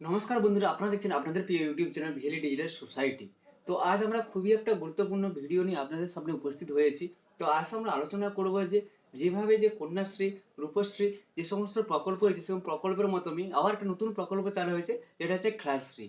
নমস্কার বন্ধুরা, আপনারা দেখছেন আপনাদের প্রিয় YouTube channel VLE digital society. তো আজ আমরা খুবই একটা গুরুত্বপূর্ণ ভিডিও নিয়ে আপনাদের সামনে উপস্থিত হয়েছি। তো আজ আমরা আলোচনা করব যে, যেভাবে যে কন্যাশ্রী, রূপশ্রী যে সমস্ত প্রকল্প রয়েছে, সেই প্রকল্পের মতনই আবার একটা নতুন প্রকল্প চালু হয়েছে, যেটা হচ্ছে খেলাশ্রী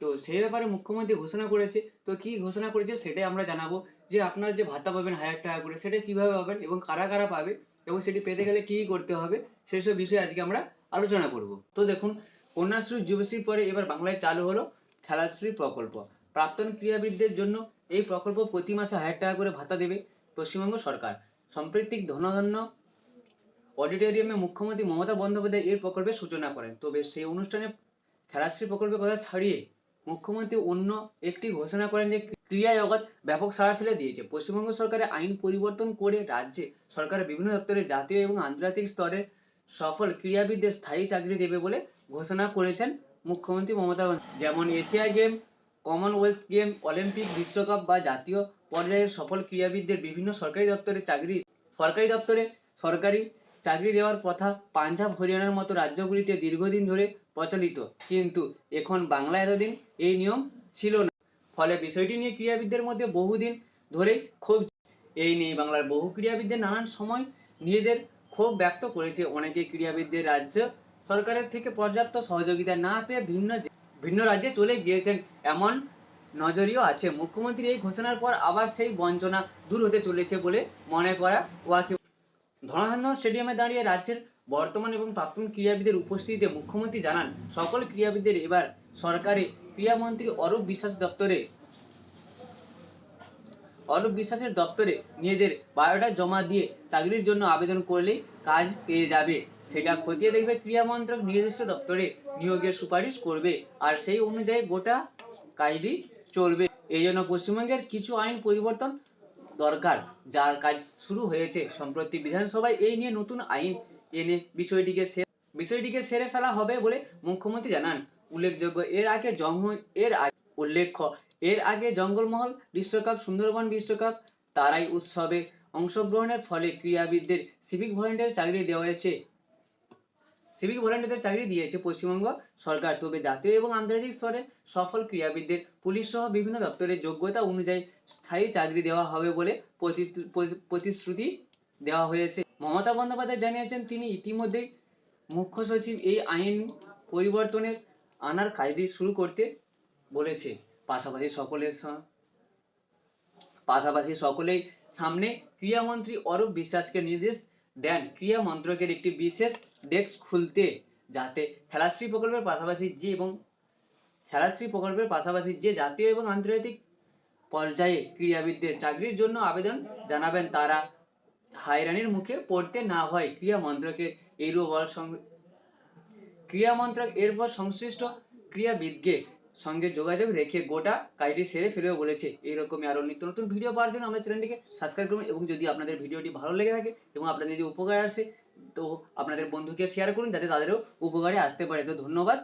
তো সেই ব্যাপারে মুখ্যমন্ত্রী ঘোষণা করেছে। তো কি ঘোষণা করেছে সেটাই আমরা জানাব। যে আপনারা যে ভাতা পাবেন হাজার টাকা করে, সেটা কীভাবে পাবেন এবং কারা কারা পাবে এবং সেটি পেতে গেলে কি কি করতে হবে সেসব বিষয়ে আজকে আমরা আলোচনা করব। তো দেখুন কন্যাশ্রী যুবশ্রীর পরে এবার বাংলায় চালু হলো খেলাশ্রী প্রকল্প। প্রাক্তন ক্রীড়াবিদদের জন্য এই প্রকল্প প্রতি মাসে হাজার টাকা করে ভাতা দেবে পশ্চিমবঙ্গ সরকার। সাম্প্রতিক ধনধান্য অডিটোরিয়ামে মুখ্যমন্ত্রী মমতা বন্দ্যোপাধ্যায় এই প্রকল্পের সূচনা করেন। তবে সেই অনুষ্ঠানে খেলাশ্রী প্রকল্পের কথা ছাড়িয়ে মুখ্যমন্ত্রী অন্য একটি ঘোষণা করেন যে ক্রীড়া জগৎ ব্যাপক সাড়া ফেলে দিয়েছে। পশ্চিমবঙ্গ সরকারের আইন পরিবর্তন করে রাজ্যে সরকারের বিভিন্ন দপ্তরে জাতীয় এবং আন্তর্জাতিক স্তরে সফল ক্রীড়াবিদদের স্থায়ী চাকরি দেবে বলে ঘোষণা করেছেন মুখ্যমন্ত্রী মমতা বন্দ্যোপাধ্যায় যেমন Asia game, Commonwealth game, Olympic, বিশ্বকাপ বা জাতীয় পর্যায়ের সফল ক্রীড়াবিদদের বিভিন্ন সরকারি দপ্তরে চাকরি সরকারি দপ্তরে সরকারি চাকরি দেওয়ার কথা পাঞ্জাব, হরিয়ানার মতো রাজ্যগুলিতে দীর্ঘদিন ধরে প্রচলিত। কিন্তু এখন বাংলা এতদিন এই নিয়ম ছিল না। ফলে বিষয়টি নিয়ে ক্রীড়াবিদদের মধ্যে বহুদিন ধরেই ক্ষোভ এই নিয়ে বাংলার বহু ক্রীড়াবিদদের নানান সময় নিজেদের ক্ষোভ ব্যক্ত করেছে অনেকে। ক্রীড়াবিদদের রাজ্য সরকারের থেকে পর্যাপ্ত সহযোগিতা না পেয়ে ভিন্ন ভিন্ন রাজ্যে চলে গিয়েছেন। এমন নজরিও আছে। মুখ্যমন্ত্রী এই ঘোষণার পর আবার সেই বঞ্চনা দূর হতে চলেছে বলে মনে করা ওয়াকি ধনাধান্য স্টেডিয়ামে দাঁড়িয়ে রাজ্যের বর্তমান এবং প্রাক্তন ক্রীড়াবিদের উপস্থিতিতে মুখ্যমন্ত্রী জানান, সকল ক্রীড়াবিদদের এবার সরকারি ক্রীড়ামন্ত্রী অরূপ বিশ্বাস দপ্তরে অরূপ বিশ্বাসের দপ্তরে নিজেদের বায়োডাটা জমা দিয়ে চাকরির জন্য আবেদন করলেই কাজ পেয়ে যাবে। সেটা খতিয়ে দেখবে ক্রীড়া মন্ত্রক নিজস্ব দপ্তরে নিয়োগের সুপারিশ করবে আর সেই অনুযায়ী গোটা কাজটি চলবে। এই জন্য পশ্চিমবঙ্গের কিছু আইন পরিবর্তন দরকার, যার কাজ শুরু হয়েছে। সম্প্রতি বিধানসভায় এই নিয়ে নতুন আইন এনে বিষয়টিকে বিষয়টিকে সেরে ফেলা হবে বলে মুখ্যমন্ত্রী জানান। উল্লেখযোগ্য, এর আগে জঙ্গল এর উল্লেখ্য এর আগে জঙ্গলমহল, বিশ্বকাপ, সুন্দরবন বিশ্বকাপ, তারাই উৎসবে অংশগ্রহণের ফলে ক্রীড়াবিদদের সিভিক ভলেন্টিয়ার চাকরি দেওয়া হয়েছে। সিভিক ভলেন্টিয়ারদের চাকরি দিয়েছে পশ্চিমবঙ্গ সরকার। তবে জাতীয় এবং আন্তর্জাতিক স্তরে সফল ক্রীড়াবিদদের পুলিশ সহ বিভিন্ন দপ্তরে যোগ্যতা অনুযায়ী স্থায়ী চাকরি দেওয়া হবে বলে প্রতি- প্রতি- প্রতিশ্রুতি দেওয়া হয়েছে। মমতা বন্দ্যোপাধ্যায় জানিয়েছেন, তিনি ইতিমধ্যেই মুখ্য সচিব এই আইন পরিবর্তনের আনার কাজটি শুরু করতে বলেছে। পাশাপাশি সকলের পাশাপাশি সকলেই সামনে ক্রীড়ামন্ত্রী অরূপ বিশ্বাসকে নির্দেশ দেন। ক্রীড়া মন্ত্রকের একটি বিশেষ ডেস্ক খুলতে যাতে খেলাশ্রী প্রকল্পের পাশাপাশি যে এবং খেলাশ্রী প্রকল্পের পাশাপাশি যে জাতীয় এবং আন্তর্জাতিক পর্যায়ে ক্রীড়াবিদদের চাকরির জন্য আবেদন জানাবেন, তারা হয়রানির মুখে পড়তে না হয়। ক্রীড়া মন্ত্রকের সং- ক্রীড়া মন্ত্রক এরপর সংশ্লিষ্ট ক্রীড়াবিদকে সঙ্গে যোগাযোগ রেখে গোটা কাজটি সেরে ফেলবে বলেছে। এইরকমই আরও নিত্য নতুন ভিডিও পাওয়ার জন্য আমাদের চ্যানেলটিকে সাবস্ক্রাইব করুন এবং যদি আপনাদের ভিডিওটি ভালো লেগে থাকে এবং আপনাদের যদি উপকার আসে, তো আপনাদের বন্ধুকে শেয়ার করুন যাতে তাদেরও উপকারে আসতে পারে। তো ধন্যবাদ।